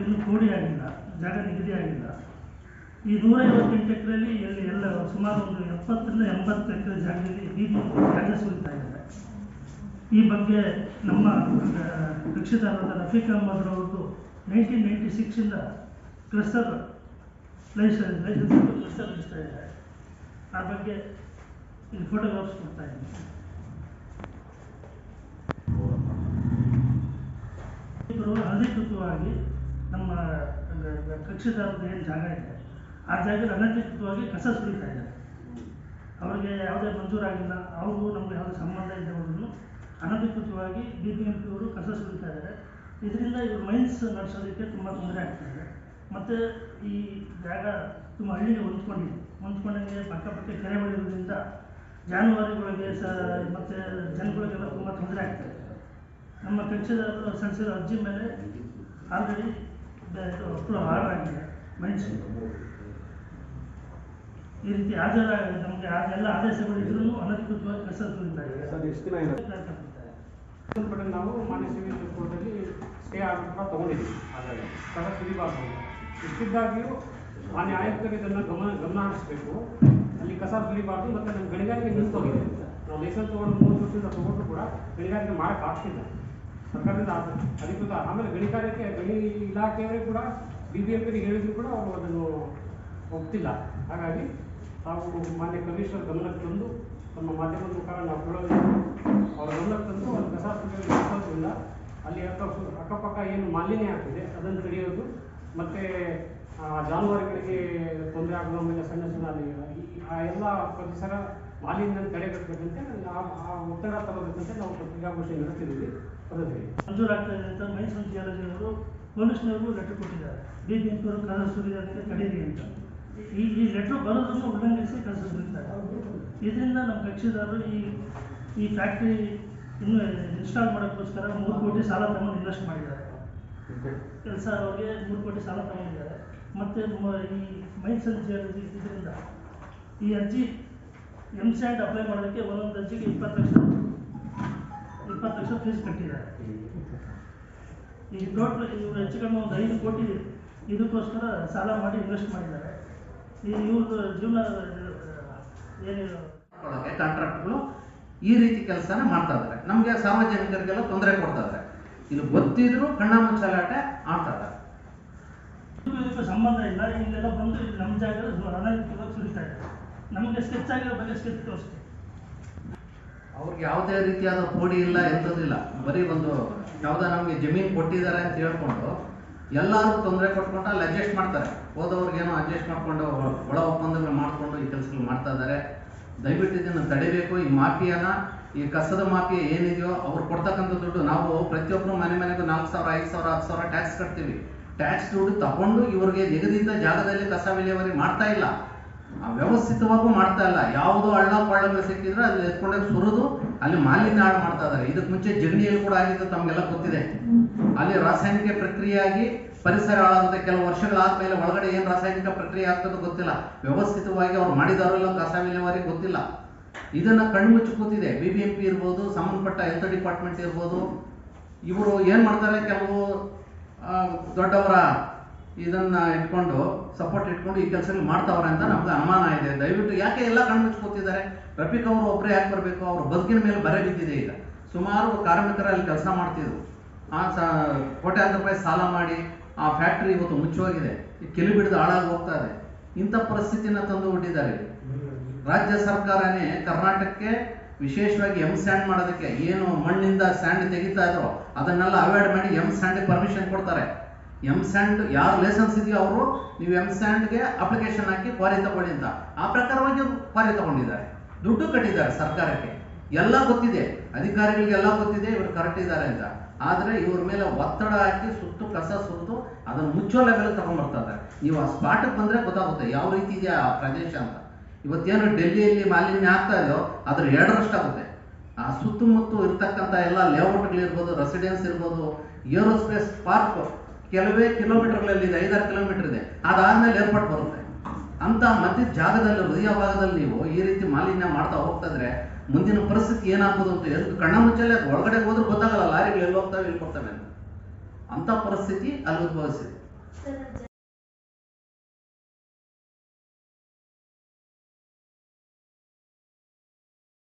ಇನ್ನೂ ಕೋಡಿ ಆಗಿಲ್ಲ ಜಾಗ ನಿಗದಿಯಾಗಿಲ್ಲ ಈ ನೂರ ಐವತ್ತೆಂಟು ಎಕರೆಯಲ್ಲಿ ಎಲ್ಲಿ ಎಲ್ಲ ಸುಮಾರು ಒಂದು ಎಪ್ಪತ್ತರಿಂದ ಎಂಬತ್ತು ಎಕರೆ ಜಾಗದಲ್ಲಿ ಬೀದಿ ಜಾಗ ಸುರಿತಾ ಇದ್ದಾರೆ ಈ ಬಗ್ಗೆ ನಮ್ಮ ಕಕ್ಷಿದಾರರಾದ ರಫೀಕ್ ಅಹಮದ್ ರವರದ್ದು ನೈನ್ಟೀನ್ ನೈಂಟಿ ಸಿಕ್ಸಿಂದ ಕ್ರಿಸ್ತರ್ ಲೈಸೆನ್ಸ್ ಲೈಸನ್ಸ್ ಕ್ರಿಸ್ತರ್ ನಡೆಸ್ತಾ ಇದ್ದಾರೆ ಆ ಬಗ್ಗೆ ಇಲ್ಲಿ ಫೋಟೋಗ್ರಾಫ್ಸ್ ಕೊಡ್ತಾ ಇದ್ದೀನಿ. ಹೃದಯಕೃತವಾಗಿ ನಮ್ಮ ಕಕ್ಷಿದಾರದ್ದು ಏನು ಜಾಗ ಇದೆ ಆ ಜಾಗದಲ್ಲಿ ಅನಧಿಕೃತವಾಗಿ ಕಸ ಸುರಿತಾ ಇದ್ದಾರೆ. ಅವರಿಗೆ ಯಾವುದೇ ಮಂಜೂರಾಗಿಲ್ಲ. ಅವ್ರಿಗೂ ನಮಗೆ ಯಾವುದೇ ಸಂಬಂಧ ಇದ್ದವರು ಅನಧಿಕೃತವಾಗಿ ಬಿ ಬಿ ಎಂ ಪಿಯವರು ಕಸ ಸುರಿತಾ ಇದ್ದಾರೆ. ಇದರಿಂದ ಇವರು ಮೈನ್ಸ್ ನಡೆಸೋದಕ್ಕೆ ತುಂಬ ತೊಂದರೆ ಆಗ್ತಾ ಇದೆ. ಮತ್ತು ಈ ಜಾಗ ತುಂಬ ಹಳ್ಳಿಗೆ ಹೊಂದ್ಕೊಂಡಿದೆ. ಹೊಂದ್ಕೊಂಡಂಗೆ ಪಕ್ಕಪಕ್ಕ ಕೆರೆ ಹೊಡೆಯೋದ್ರಿಂದ ಜಾನುವಾರುಗಳಿಗೆ ಸ ಮತ್ತು ಜನಗಳಿಗೆಲ್ಲ ತುಂಬ ತೊಂದರೆ ಆಗ್ತಾ ಇದೆ. ನಮ್ಮ ಕಕ್ಷದ ಸಲ್ಲಿಸಿರೋ ಅರ್ಜಿ ಮೇಲೆ ಆಲ್ರೆಡಿ ಆರ್ಡರ್ ಆಗಿದೆ ಮೈನ್ಸ್ ಈ ರೀತಿ ಹಾಜರ ನಮಗೆ ಎಲ್ಲ ಆದೇಶಗಳಿದ್ರೂ ಅನಧಿಕೃತವಾಗಿ ಕಸ ಸಂಬಂಧಪಟ್ಟ ನಾವು ಮಾನ್ಯ ಸ್ಟೇ ಆರ್ಡರ್ ಕೂಡ ತಗೊಂಡಿದ್ದೀವಿ. ಹಾಗಾಗಿ ಕಸ ಅಂತ. ಇಷ್ಟಿದ್ದಾಗಿಯೂ ಮಾನ್ಯ ಆಯುಕ್ತರು ಇದನ್ನು ಗಮನ ಗಮನ ಹರಿಸಬೇಕು. ಅಲ್ಲಿ ಕಸ ಸುರಿಬಾರ್ದು ಮತ್ತೆ ನಮ್ಮ ಗಣಿಗಾರಿಕೆ ನಿಂತೋಗಿದೆ. ನಾವು ಲೈಸೆನ್ಸ್ ತೊಗೊಂಡು ಮೂರು ವರ್ಷದಿಂದ ತೊಗೊಂಡು ಕೂಡ ಗಣಿಗಾರಿಕೆ ಮಾಡೋಕ್ಕೆ ಸರ್ಕಾರದಿಂದ ಅಧಿಕೃತ ಆಮೇಲೆ ಗಣಿಗಾರಿಕೆ ಗಣಿ ಇಲಾಖೆಯವರೇ ಕೂಡ ಬಿ ಬಿ ಎಂ ಹೇಳಿದ್ರು ಕೂಡ ಅವರು ಅದನ್ನು ಒಪ್ತಿಲ್ಲ. ಹಾಗಾಗಿ ತಾವು ಮಾನ್ಯ ಕಮಿಷನರ್ ಗಮನಕ್ಕೆ ತಂದು ನಮ್ಮ ಮಾಧ್ಯಮದ ಮುಖಾಂತರ ನಾವು ಕೇಳೋದು ಅವರ ಗಮನಕ್ಕೆ ತಂದು, ಅವ್ರ ಕಸ ಸುರಿಯೋದ್ರಿಂದ ಅಲ್ಲಿ ಅಕ್ಕ, ಅಕ್ಕಪಕ್ಕ ಏನು ಮಾಲಿನ್ಯ ಆಗ್ತಿದೆ, ಅದನ್ನು ತಡೆಯೋದು ಮತ್ತು ಜಾನುವಾರುಗಳಿಗೆ ತೊಂದರೆ ಆಗುವ ಮೇಲೆ ಸಣ್ಣ ಸಣ್ಣ ಅಲ್ಲಿ ಆ ಎಲ್ಲ ಪರಿಸರ ಮಾಲಿನ್ಯ ತಡೆಗಟ್ಟಬೇಕಂತೆ, ಆ ಒತ್ತಡ ತಗೋಬೇಕಂತೆ ನಾವು ಪತ್ರಿಕಾಗೋಷ್ಠಿ ನಡೆಸ್ತಿದ್ದೀವಿ ಅದನ್ನು ಹೇಳಿ ಮಂಜೂರಾಗ್ತಾ ಇದೆ ಅಂತ ಮೈಸೂರು ಜಿಯಾಲಜಿಯವರು ಪೊಲೀಸ್ನವರು ಲೆಟ್ರ್ ಕೊಟ್ಟಿದ್ದಾರೆ. ಬಿ ಬಿ ಎಂ ಪಿ ಅವರು ಕಸ ಸುರಿಯೋದಕ್ಕೆ ತಡೀರಿ ಅಂತ. ಈ ಈ ಲೆಟ್ರ್ ಬರೋದನ್ನು ಉಲ್ಲಂಘಿಸಿ ಕಸ ಸುರಿತಾರೆ. ಇದರಿಂದ ನಮ್ಮ ಕಕ್ಷಿದಾರರು ಈ ಈ ಫ್ಯಾಕ್ಟ್ರಿ ಇನ್ನು ಇನ್ಸ್ಟಾಲ್ ಮಾಡೋಕ್ಕೋಸ್ಕರ ಮೂರು ಕೋಟಿ ಸಾಲ ತಗೊಂಡು ಇನ್ವೆಸ್ಟ್ ಮಾಡಿದ್ದಾರೆ. ಕೆಲಸ ಅವ್ರಿಗೆ ಮೂರು ಕೋಟಿ ಸಾಲ ತಗೊಂಡಿದ್ದಾರೆ. ಮತ್ತು ಈ ಮೈಸೂರು ಜಿಯಾಲಜಿ ಇದರಿಂದ ಈ ಅರ್ಜಿ ಎಂ ಸ್ಯಾಂಡ್ ಅಪ್ಲೈ ಮಾಡೋದಕ್ಕೆ ಒಂದೊಂದು ಅರ್ಜಿಗೆ ಇಪ್ಪತ್ತು ಲಕ್ಷ. ಇಪ್ಪತ್ತು ಲಕ್ಷ ಫೀಸ್ ಕಟ್ಟಿದ್ದಾರೆ. ಈಗ ಟೋಟಲ್ ಇವರು ಹೆಚ್ಚು ಕಡಿಮೆ ಒಂದು ಐದು ಕೋಟಿ ಇದಕ್ಕೋಸ್ಕರ ಸಾಲ ಮಾಡಿ ಇನ್ವೆಸ್ಟ್ ಮಾಡಿದ್ದಾರೆ. ಈ ಇವ್ರದ್ದು ಜೀವನ ಏನು ಕಾಂಟ್ರಾಕ್ಟ್ಗಳು ಈ ರೀತಿ ಕೆಲಸನ ಮಾಡ್ತಾ ಇದ್ದಾರೆ. ನಮಗೆ ಸಾರ್ವಜನಿಕರಿಗೆಲ್ಲ ತೊಂದರೆ ಕೊಡ್ತಾ ಇದ್ದಾರೆ. ಇಲ್ಲಿ ಗೊತ್ತಿದ್ರು ಕಣ್ಣ ಮುಚ್ಚಾಲಾಟ ಆಡ್ತಾ ಇದ್ದಾರೆ ಇದಕ್ಕೂ ಸಂಬಂಧ ಇಲ್ಲ. ಇಲ್ಲೆಲ್ಲ ಬಂದು ನಮ್ಮ ಜಾಗದಲ್ಲಿ ಅನಧಿಕೃತವಾಗಿ ಸುರಿತಾ ಇದೆ. ನಮಗೆ ಸ್ಕೆಚ್ ಆಗಿರೋ ಬಗ್ಗೆ ಸ್ಕೆಚ್ ತೋರಿಸ್ತೀವಿ ಅವ್ರಿಗೆ ಯಾವುದೇ ರೀತಿಯಾದ ಪೋಡಿ ಇಲ್ಲ ಎಂಥದ್ದಿಲ್ಲ ಬರೀ ಒಂದು ಯಾವುದೋ ನಮಗೆ ಜಮೀನು ಕೊಟ್ಟಿದ್ದಾರೆ ಅಂತ ಹೇಳ್ಕೊಂಡು ಎಲ್ಲರೂ ತೊಂದರೆ ಕೊಟ್ಕೊಂಡು ಅಲ್ಲಿ ಅಡ್ಜಸ್ಟ್ ಮಾಡ್ತಾರೆ. ಹೋದವ್ರಿಗೇನೋ ಅಡ್ಜಸ್ಟ್ ಮಾಡ್ಕೊಂಡು ಒಳ ಒಪ್ಪಂದಗಳು ಮಾಡಿಕೊಂಡು ಈ ಕೆಲಸಗಳು ಮಾಡ್ತಾ ಇದ್ದಾರೆ. ದಯವಿಟ್ಟು ಇದನ್ನು ತಡಿಬೇಕು. ಈ ಮಾಫಿಯಾನ, ಈ ಕಸದ ಮಾಫಿಯಾ ಏನಿದೆಯೋ ಅವ್ರು ಕೊಡ್ತಕ್ಕಂಥ ದುಡ್ಡು ನಾವು ಪ್ರತಿಯೊಬ್ಬರು ಮನೆ ಮನೆಗೂ ನಾಲ್ಕು ಸಾವಿರ, ಐದು ಸಾವಿರ, ಹತ್ತು ಸಾವಿರ ಟ್ಯಾಕ್ಸ್ ಕಟ್ತೀವಿ. ಟ್ಯಾಕ್ಸ್ ದುಡ್ಡು ತಗೊಂಡು ಇವರಿಗೆ ನಿಗದಿತ ಜಾಗದಲ್ಲಿ ಕಸ ವಿಲೇವಾರಿ ಮಾಡ್ತಾ ಇಲ್ಲ. ವ್ಯವಸ್ಥಿತವಾಗೂ ಮಾಡ್ತಾ ಇಲ್ಲ. ಯಾವುದೋ ಹಳ್ಳ ಕೊಳ್ಳಗಳು ಸಿಕ್ಕಿದ್ರೆ ಅಲ್ಲಿ ಎತ್ಕೊಂಡೋಗಿ ಸುರಿದು ಅಲ್ಲಿ ಮಾಲಿನ್ಯ ಹಾಳು ಮಾಡ್ತಾ ಇದ್ದಾರೆ. ಇದಕ್ಕೆ ಮುಂಚೆ ಜಗಣಿಯಲ್ಲಿ ಕೂಡ ಆಗಿದ್ದು ತಮಗೆಲ್ಲ ಗೊತ್ತಿದೆ. ಅಲ್ಲಿ ರಾಸಾಯನಿಕ ಪ್ರಕ್ರಿಯೆಯಾಗಿ ಪರಿಸರ ಹಾಳಾಗುತ್ತೆ ಕೆಲವು ವರ್ಷಗಳಾದ್ಮೇಲೆ ಒಳಗಡೆ ಏನು ರಾಸಾಯನಿಕ ಪ್ರಕ್ರಿಯೆ ಆಗ್ತದೋ ಗೊತ್ತಿಲ್ಲ. ವ್ಯವಸ್ಥಿತವಾಗಿ ಅವ್ರು ಮಾಡಿದಾರೋ ಇಲ್ಲ ಕಸ ವಿಲೇವಾರಿ ಗೊತ್ತಿಲ್ಲ. ಇದನ್ನ ಕಣ್ಮುಚ್ಚಿ ಕೂತಿದೆ. ಬಿ ಬಿ ಎಂ ಪಿ ಇರ್ಬೋದು, ಸಂಬಂಧಪಟ್ಟ ಹೆಲ್ತ್ ಡಿಪಾರ್ಟ್ಮೆಂಟ್ ಇರ್ಬೋದು. ಇವರು ಏನ್ ಮಾಡ್ತಾರೆ? ಕೆಲವು ದೊಡ್ಡವರ ಇದನ್ನ ಇಟ್ಕೊಂಡು ಸಪೋರ್ಟ್ ಇಟ್ಕೊಂಡು ಈ ಕೆಲಸ ಮಾಡ್ತಾವ್ರೆ ಅಂತ ನಮ್ಗೆ ಅನುಮಾನ ಇದೆ. ದಯವಿಟ್ಟು ಯಾಕೆ ಎಲ್ಲ ಕಣ್ಮುಚ್ಕೋತಿದ್ದಾರೆ? ರಫೀಕ್ ಅವರು ಒಬ್ಬರೇ ಯಾಕೆ ಬರಬೇಕು? ಅವ್ರ ಬದುಕಿನ ಮೇಲೆ ಬರೆ ಬಿದ್ದಿದೆ ಈಗ. ಸುಮಾರು ಕಾರ್ಮಿಕರ ಅಲ್ಲಿ ಕೆಲಸ ಮಾಡ್ತಿದ್ರು. ಆ ಕೋಟ್ಯಾಂತರ ರೂಪಾಯಿ ಸಾಲ ಮಾಡಿ, ಆ ಫ್ಯಾಕ್ಟ್ರಿ ಇವತ್ತು ಮುಚ್ಚೋಗಿದೆ. ಕೆಲಿ ಬಿಡಿದು ಹಾಳಾಗಿ ಹೋಗ್ತಾ ಇದೆ. ಇಂಥ ಪರಿಸ್ಥಿತಿನ ತಂದು ಬಿಟ್ಟಿದ್ದಾರೆ. ರಾಜ್ಯ ಸರ್ಕಾರನೇ ಕರ್ನಾಟಕಕ್ಕೆ ವಿಶೇಷವಾಗಿ ಎಂ ಸ್ಯಾಂಡ್ ಮಾಡೋದಕ್ಕೆ ಏನು ಮಣ್ಣಿಂದ ಸ್ಯಾಂಡ್ ತೆಗಿತಾ ಇದ್ರು ಅದನ್ನೆಲ್ಲ ಅವಾಯ್ಡ್ ಮಾಡಿ ಎಂ ಸ್ಯಾಂಡ್ ಪರ್ಮಿಷನ್ ಕೊಡ್ತಾರೆ. ಎಂ ಸ್ಯಾಂಡ್ ಯಾರು ಲೈಸೆನ್ಸ್ ಇದೆಯೋ ಅವರು, ನೀವು ಎಂ ಸ್ಯಾಂಡ್ಗೆ ಅಪ್ಲಿಕೇಶನ್ ಹಾಕಿ ಕ್ವಾರಿ ತಗೊಳ್ಳಿ ಅಂತ. ಆ ಪ್ರಕಾರವಾಗಿ ಕ್ವಾರಿ ತಗೊಂಡಿದ್ದಾರೆ. ದುಡ್ಡು ಕಟ್ಟಿದ್ದಾರೆ ಸರ್ಕಾರಕ್ಕೆ. ಎಲ್ಲ ಗೊತ್ತಿದೆ. ಅಧಿಕಾರಿಗಳಿಗೆಲ್ಲ ಗೊತ್ತಿದೆ, ಇವರು ಕರೆಕ್ಟ್ ಇದ್ದಾರೆ ಅಂತ. ಆದರೆ ಇವ್ರ ಮೇಲೆ ಒತ್ತಡ ಹಾಕಿ ಸುತ್ತು, ಕಸ ಸುತ್ತು ಅದನ್ನು ಮುಚ್ಚೋ ಲೆವೆಲ್ ತಗೊಂಡ್ಬರ್ತಾ ಇದ್ದಾರೆ. ನೀವು ಆ ಸ್ಪಾಟಕ್ಕೆ ಬಂದ್ರೆ ಗೊತ್ತಾಗುತ್ತೆ ಯಾವ ರೀತಿ ಇದೆ ಆ ಪ್ರದೇಶ ಅಂತ. ಇವತ್ತೇನು ಡೆಲ್ಲಿಯಲ್ಲಿ ಮಾಲಿನ್ಯ ಆಗ್ತಾ ಇದೆಯೋ ಅದ್ರ ಎರಡರಷ್ಟಾಗುತ್ತೆ ಆ ಸುತ್ತಮುತ್ತ ಇರ್ತಕ್ಕಂಥ ಎಲ್ಲ ಲೇಔಟ್ಗಳಿರ್ಬೋದು ರೆಸಿಡೆನ್ಸ್ ಇರ್ಬೋದು ಏರೋಸ್ಪೇಸ್ ಪಾರ್ಕ್ ಕೆಲವೇ ಕಿಲೋಮೀಟರ್ಗಳಲ್ಲಿ ಇದೆ, ಐದಾರು ಕಿಲೋಮೀಟರ್ ಇದೆ. ಅದಾದ್ಮೇಲೆ ಏರ್ಪೋರ್ಟ್ ಬರುತ್ತೆ. ಅಂತ ಮಧ್ಯ ಜಾಗದಲ್ಲಿ, ಹೃದಯ ಭಾಗದಲ್ಲಿ ನೀವು ಈ ರೀತಿ ಮಾಲಿನ್ಯ ಮಾಡ್ತಾ ಹೋಗ್ತಾ ಇದ್ರೆ ಮುಂದಿನ ಪರಿಸ್ಥಿತಿ ಏನಾಗ್ಬೋದು ಅಂತ ಎದ್ದು ಕಣ್ಣ ಮುಚ್ಚಲ್ಲೇ ಅದು ಒಳಗಡೆ ಹೋದ್ರೆ ಗೊತ್ತಾಗಲ್ಲ, ಲಾರಿಗಳು ಎಲ್ಲಿ ಹೋಗ್ತಾವೆ, ಎಲ್ಲಿ ಕೊಡ್ತವೆ ಅಂತ. ಅಂತ ಪರಿಸ್ಥಿತಿ ಅಲ್ಲಿ ಉದ್ಭವಿಸಿದೆ.